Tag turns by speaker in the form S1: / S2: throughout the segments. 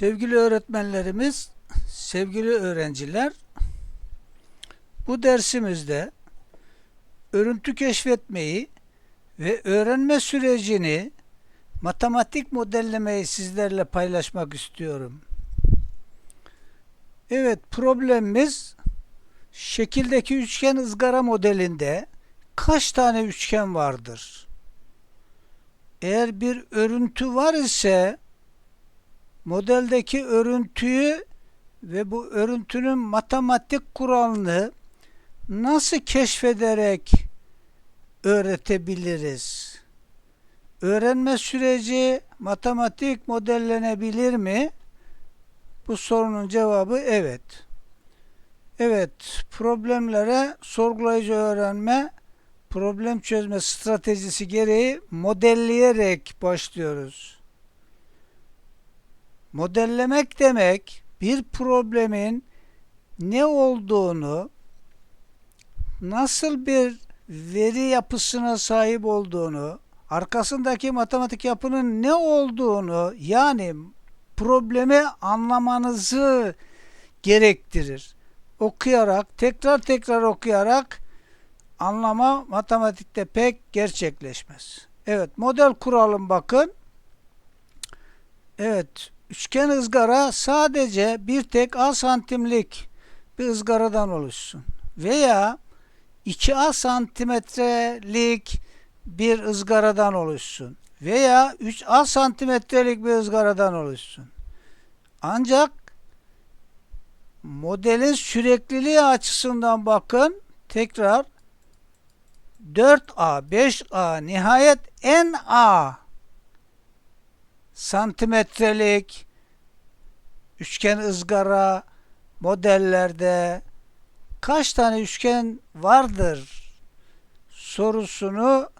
S1: Sevgili öğretmenlerimiz, sevgili öğrenciler, bu dersimizde örüntü keşfetmeyi ve öğrenme sürecini matematik modellemeyi sizlerle paylaşmak istiyorum. Evet, problemimiz şekildeki üçgen ızgara modelinde kaç tane üçgen vardır? Eğer bir örüntü var ise modeldeki örüntüyü ve bu örüntünün matematik kuralını nasıl keşfederek öğretebiliriz? Öğrenme süreci matematik modellenebilir mi? Bu sorunun cevabı evet. Evet, problemlere sorgulayıcı öğrenme, problem çözme stratejisi gereği modelleyerek başlıyoruz. Modellemek demek bir problemin ne olduğunu, nasıl bir veri yapısına sahip olduğunu, arkasındaki matematik yapının ne olduğunu yani problemi anlamanızı gerektirir. Okuyarak, tekrar tekrar okuyarak anlama matematikte pek gerçekleşmez. Evet, model kuralım bakın. Evet, üçgen ızgara sadece bir tek A santimlik bir ızgaradan oluşsun. Veya 2A santimetrelik bir ızgaradan oluşsun. Veya 3A santimetrelik bir ızgaradan oluşsun. Ancak modelin sürekliliği açısından bakın tekrar 4A, 5A, nihayet en A santimetrelik üçgen ızgara modellerde kaç tane üçgen vardır sorusunu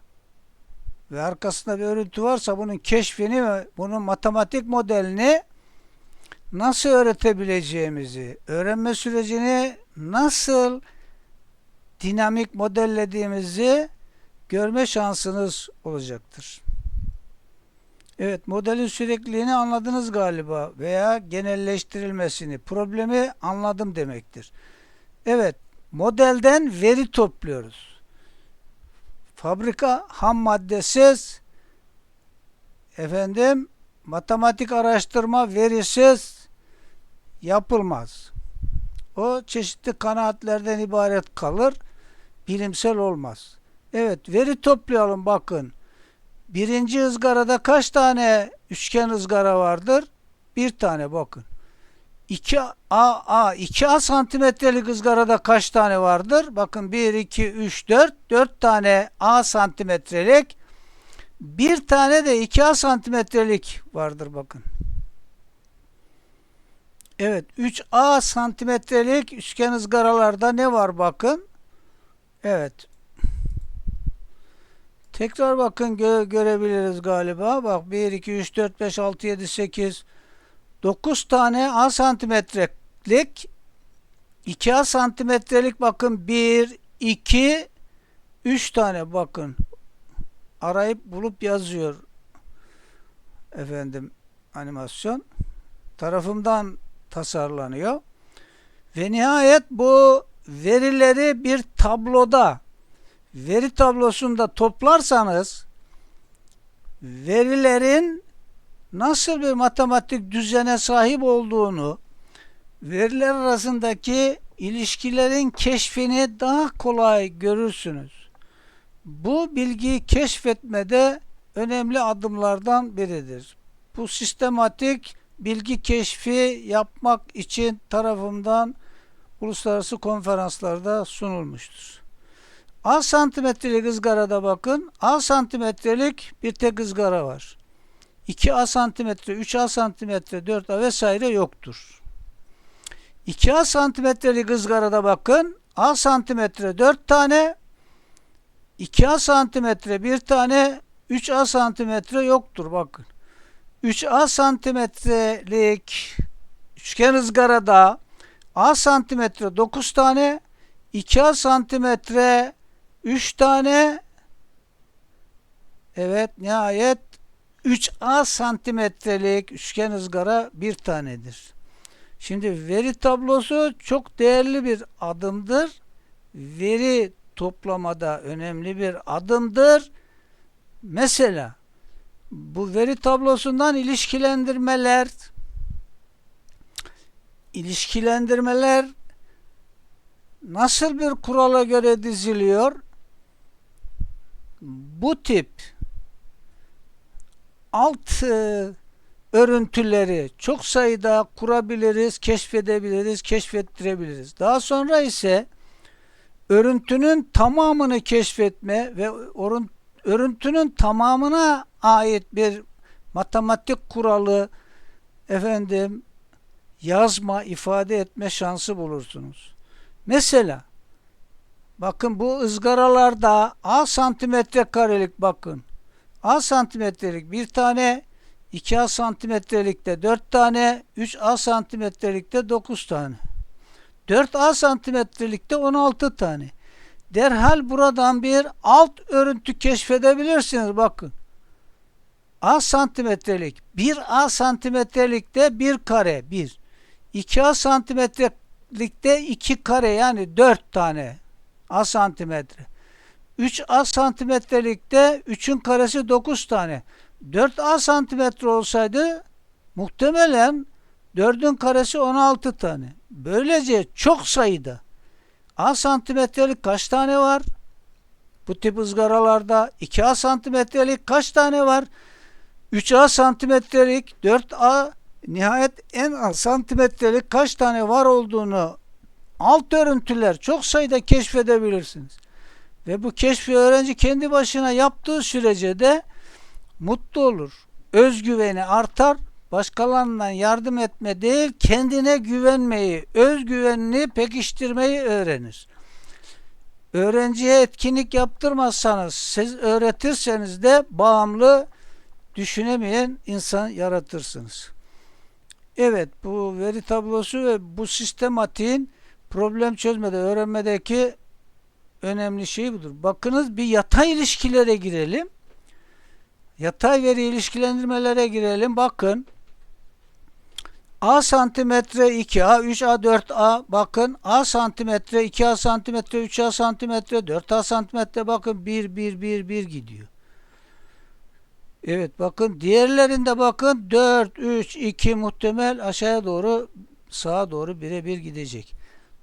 S1: ve arkasında bir örüntü varsa bunun keşfini ve bunun matematik modelini nasıl öğretebileceğimizi, öğrenme sürecini nasıl dinamik modellediğimizi görme şansınız olacaktır. Evet, modelin sürekliliğini anladınız galiba veya genelleştirilmesini, problemi anladım demektir. Evet, modelden veri topluyoruz. Fabrika ham maddesiz, efendim, matematik araştırma verisiz yapılmaz. O çeşitli kanaatlerden ibaret kalır, bilimsel olmaz. Evet, veri toplayalım bakın. Birinci ızgarada kaç tane üçgen ızgara vardır? Bir tane bakın. 2A, A, 2A santimetrelik ızgarada kaç tane vardır? Bakın 1, 2, 3, 4. 4 tane A santimetrelik. Bir tane de 2A santimetrelik vardır bakın. Evet 3A santimetrelik üçgen ızgaralarda ne var bakın. Evet. Tekrar bakın gö görebiliriz galiba. Bak 1, 2, 3, 4, 5, 6, 7, 8, 9 tane A santimetrelik 2A santimetrelik bakın 1, 2, 3 tane bakın. Arayıp bulup yazıyor. Efendim animasyon tarafımdan tasarlanıyor. Ve nihayet bu verileri bir tabloda veri tablosunda toplarsanız verilerin nasıl bir matematik düzene sahip olduğunu veriler arasındaki ilişkilerin keşfini daha kolay görürsünüz. Bu bilgiyi keşfetmede önemli adımlardan biridir. Bu sistematik bilgi keşfi yapmak için tarafımdan uluslararası konferanslarda sunulmuştur. A santimetrelik ızgarada bakın. A santimetrelik bir tek ızgara var. 2A santimetre, 3A santimetre, 4A vesaire yoktur. 2A santimetrelik ızgarada bakın. A santimetre 4 tane, 2A santimetre 1 tane, 3A santimetre yoktur bakın. 3A santimetrelik üçgen ızgarada A santimetre 9 tane, 2A santimetre 3 tane evet nihayet 3A santimetrelik üçgen ızgara bir tanedir. Şimdi veri tablosu çok değerli bir adımdır. Veri toplamada önemli bir adımdır. Mesela bu veri tablosundan ilişkilendirmeler ilişkilendirmeler nasıl bir kurala göre diziliyor? Bu tip alt e, örüntüleri çok sayıda kurabiliriz, keşfedebiliriz, keşfettirebiliriz. Daha sonra ise örüntünün tamamını keşfetme ve örüntünün tamamına ait bir matematik kuralı efendim yazma, ifade etme şansı bulursunuz. Mesela bakın bu ızgaralarda A santimetre karelik bakın. A santimetrelik bir tane, 2A santimetrelikte 4 tane, 3A santimetrelikte 9 tane. 4A santimetrelikte 16 tane. Derhal buradan bir alt örüntü keşfedebilirsiniz bakın. A santimetrelik, 1A santimetrelikte 1 kare 1. 2A santimetrelikte 2 kare yani 4 tane A santimetre. 3A santimetrelikte 3'ün karesi 9 tane. 4A santimetre olsaydı muhtemelen 4'ün karesi 16 tane. Böylece çok sayıda A santimetrelik kaç tane var? Bu tip ızgaralarda 2A santimetrelik kaç tane var? 3A santimetrelik 4A nihayet en az santimetrelik kaç tane var olduğunu alt örüntüler çok sayıda keşfedebilirsiniz. Ve bu keşfi öğrenci kendi başına yaptığı sürece de mutlu olur. Özgüveni artar. Başkalarından yardım etme değil, kendine güvenmeyi, özgüvenini pekiştirmeyi öğrenir. Öğrenciye etkinlik yaptırmazsanız, siz öğretirseniz de bağımlı düşünemeyen insan yaratırsınız. Evet, bu veri tablosu ve bu sistematiğin problem çözmede, öğrenmedeki önemli şey budur. Bakınız bir yatay ilişkilere girelim. Yatay veri ilişkilendirmelere girelim. Bakın. A santimetre 2A, 3A, 4A. Bakın A santimetre, 2A santimetre, 3A santimetre, 4A santimetre. Bakın 1, 1, 1, 1 gidiyor. Evet bakın diğerlerinde bakın 4, 3, 2 muhtemel aşağıya doğru sağa doğru birebir gidecek.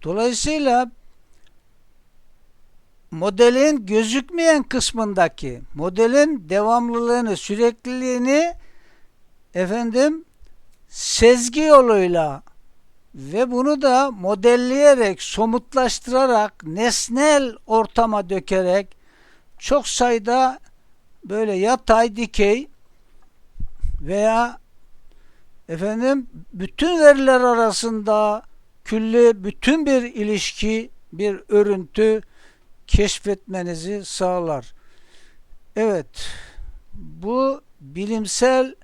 S1: Dolayısıyla modelin gözükmeyen kısmındaki modelin devamlılığını, sürekliliğini efendim sezgi yoluyla ve bunu da modelleyerek, somutlaştırarak, nesnel ortama dökerek çok sayıda böyle yatay, dikey veya efendim bütün veriler arasında külli bütün bir ilişki, bir örüntü keşfetmenizi sağlar. Evet, bu bilimsel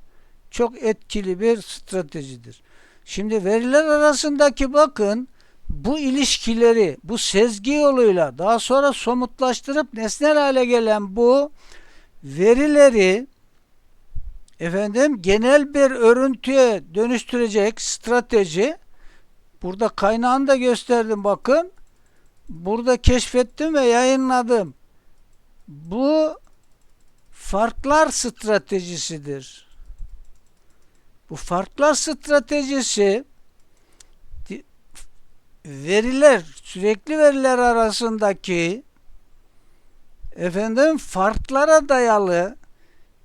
S1: çok etkili bir stratejidir. Şimdi veriler arasındaki bakın bu ilişkileri bu sezgi yoluyla daha sonra somutlaştırıp nesnel hale gelen bu verileri efendim genel bir örüntüye dönüştürecek strateji burada kaynağını da gösterdim bakın burada keşfettim ve yayınladım. Bu farklar stratejisidir. Bu farklar stratejisi veriler, sürekli veriler arasındaki efendim farklara dayalı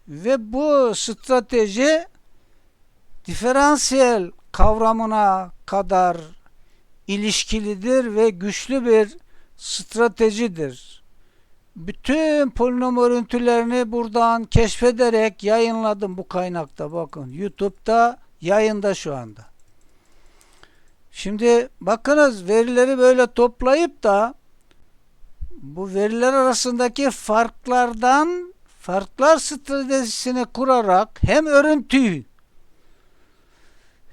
S1: ve bu strateji diferansiyel kavramına kadar ilişkilidir ve güçlü bir stratejidir. Bütün polinom örüntülerini buradan keşfederek yayınladım bu kaynakta. Bakın YouTube'da yayında şu anda. Şimdi bakınız verileri böyle toplayıp da bu veriler arasındaki farklardan farklar stratejisini kurarak hem örüntüyü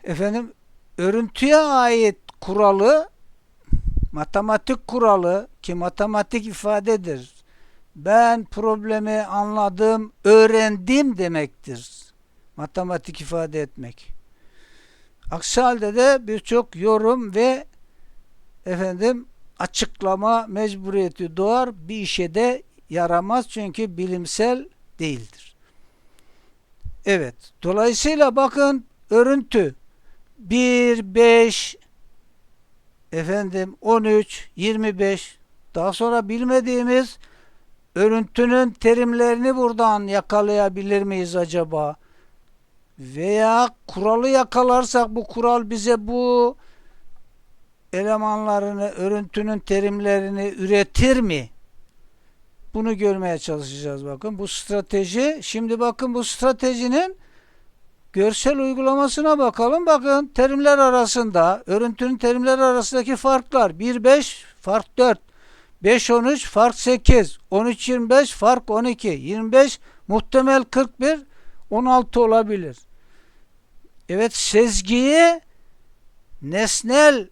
S1: efendim örüntüye ait kuralı matematik kuralı ki matematik ifadedir. Ben problemi anladım, öğrendim demektir. Matematik ifade etmek. Aksi halde de birçok yorum ve efendim açıklama mecburiyeti doğar. Bir işe de yaramaz çünkü bilimsel değildir. Evet. Dolayısıyla bakın örüntü 1, 5, efendim 13, 25 daha sonra bilmediğimiz örüntünün terimlerini buradan yakalayabilir miyiz acaba? Veya kuralı yakalarsak bu kural bize bu elemanlarını, örüntünün terimlerini üretir mi? Bunu görmeye çalışacağız bakın. Bu strateji, şimdi bakın bu stratejinin görsel uygulamasına bakalım. Bakın terimler arasında, örüntünün terimler arasındaki farklar. 1-5 fark 4. 5-13 fark 8. 13-25 fark 12. 25 muhtemel 41. 16 olabilir. Evet sezgiyi nesnel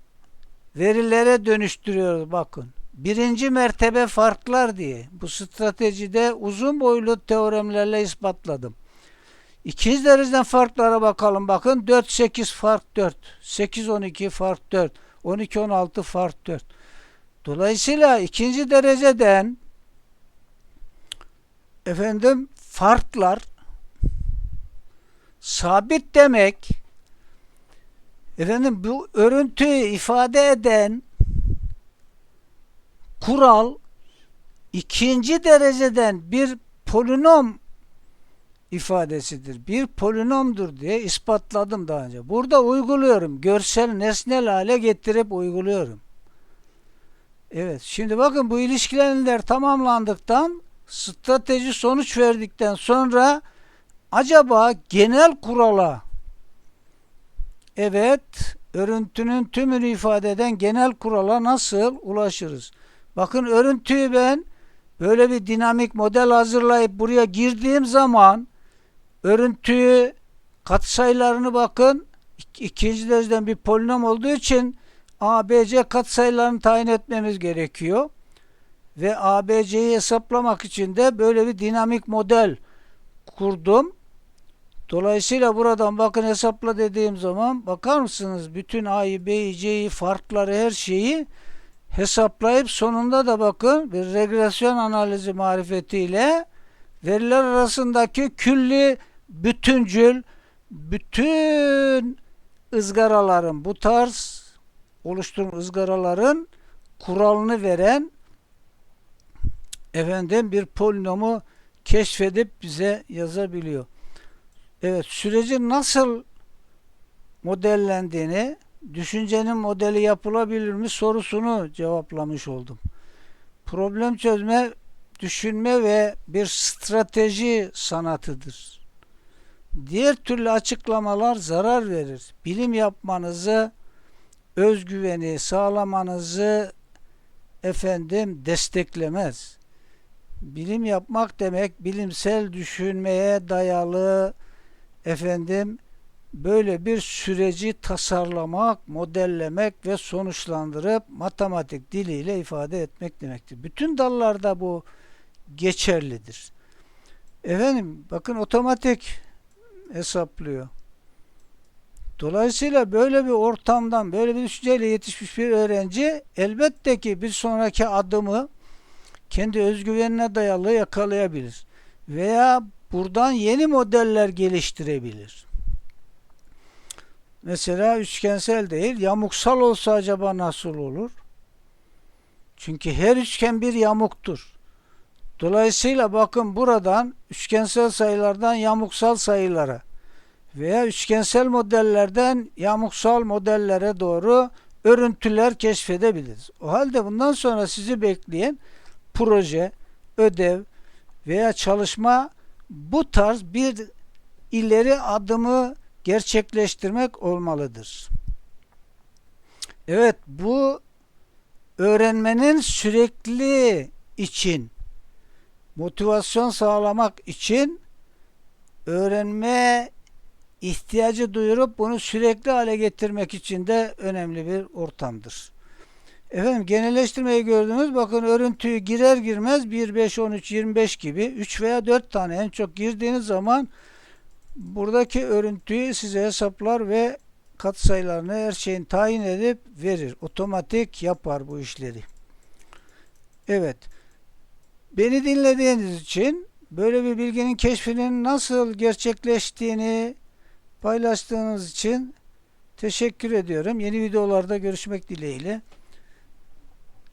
S1: verilere dönüştürüyoruz bakın. Birinci mertebe farklar diye. Bu stratejide uzun boylu teoremlerle ispatladım. İkinci dereceden farklara bakalım. Bakın 4-8 fark 4. 8-12 fark 4. 12-16 fark 4. Dolayısıyla ikinci dereceden efendim farklar sabit demek efendim bu örüntüyü ifade eden kural ikinci dereceden bir polinom ifadesidir. Bir polinomdur diye ispatladım daha önce. Burada uyguluyorum. Görsel nesnel hale getirip uyguluyorum. Evet. Şimdi bakın bu ilişkiler tamamlandıktan strateji sonuç verdikten sonra acaba genel kurala evet örüntünün tümünü ifade eden genel kurala nasıl ulaşırız? Bakın örüntüyü ben böyle bir dinamik model hazırlayıp buraya girdiğim zaman örüntüyü katsayılarını bakın ikinci dereceden bir polinom olduğu için ABC katsayılarını tayin etmemiz gerekiyor. Ve ABC'yi hesaplamak için de böyle bir dinamik model kurdum. Dolayısıyla buradan bakın hesapla dediğim zaman bakar mısınız? Bütün A'yı, B'yi, C'yi, farkları, her şeyi hesaplayıp sonunda da bakın bir regresyon analizi marifetiyle veriler arasındaki külli bütüncül bütün ızgaraların bu tarz oluşturmuş ızgaraların kuralını veren efendim bir polinomu keşfedip bize yazabiliyor. Evet sürecin nasıl modellendiğini düşüncenin modeli yapılabilir mi sorusunu cevaplamış oldum. Problem çözme düşünme ve bir strateji sanatıdır. Diğer türlü açıklamalar zarar verir. Bilim yapmanızı, özgüveni sağlamanızı efendim desteklemez. Bilim yapmak demek bilimsel düşünmeye dayalı efendim böyle bir süreci tasarlamak, modellemek ve sonuçlandırıp matematik diliyle ifade etmek demektir. Bütün dallarda bu geçerlidir. Efendim bakın otomatik hesaplıyor. Dolayısıyla böyle bir ortamdan, böyle bir düşünceyle yetişmiş bir öğrenci elbette ki bir sonraki adımı kendi özgüvenine dayalı yakalayabilir. Veya buradan yeni modeller geliştirebilir. Mesela üçgensel değil, yamuksal olsa acaba nasıl olur? Çünkü her üçgen bir yamuktur. Dolayısıyla bakın buradan üçgensel sayılardan yamuksal sayılara veya üçgensel modellerden yamuksal modellere doğru örüntüler keşfedebiliriz. O halde bundan sonra sizi bekleyen proje, ödev veya çalışma bu tarz bir ileri adımı gerçekleştirmek olmalıdır. Evet bu öğrenmenin sürekli için motivasyon sağlamak için öğrenme ihtiyacı duyurup bunu sürekli hale getirmek için de önemli bir ortamdır. Efendim genelleştirmeyi gördünüz. Bakın örüntüyü girer girmez 1, 5, 13, 25 gibi 3 veya 4 tane en çok girdiğiniz zaman buradaki örüntüyü size hesaplar ve katsayılarını her şeyin tayin edip verir. Otomatik yapar bu işleri. Evet. Beni dinlediğiniz için böyle bir bilginin keşfinin nasıl gerçekleştiğini paylaştığınız için teşekkür ediyorum. Yeni videolarda görüşmek dileğiyle.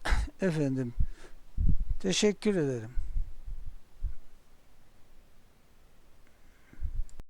S1: Efendim. Teşekkür ederim.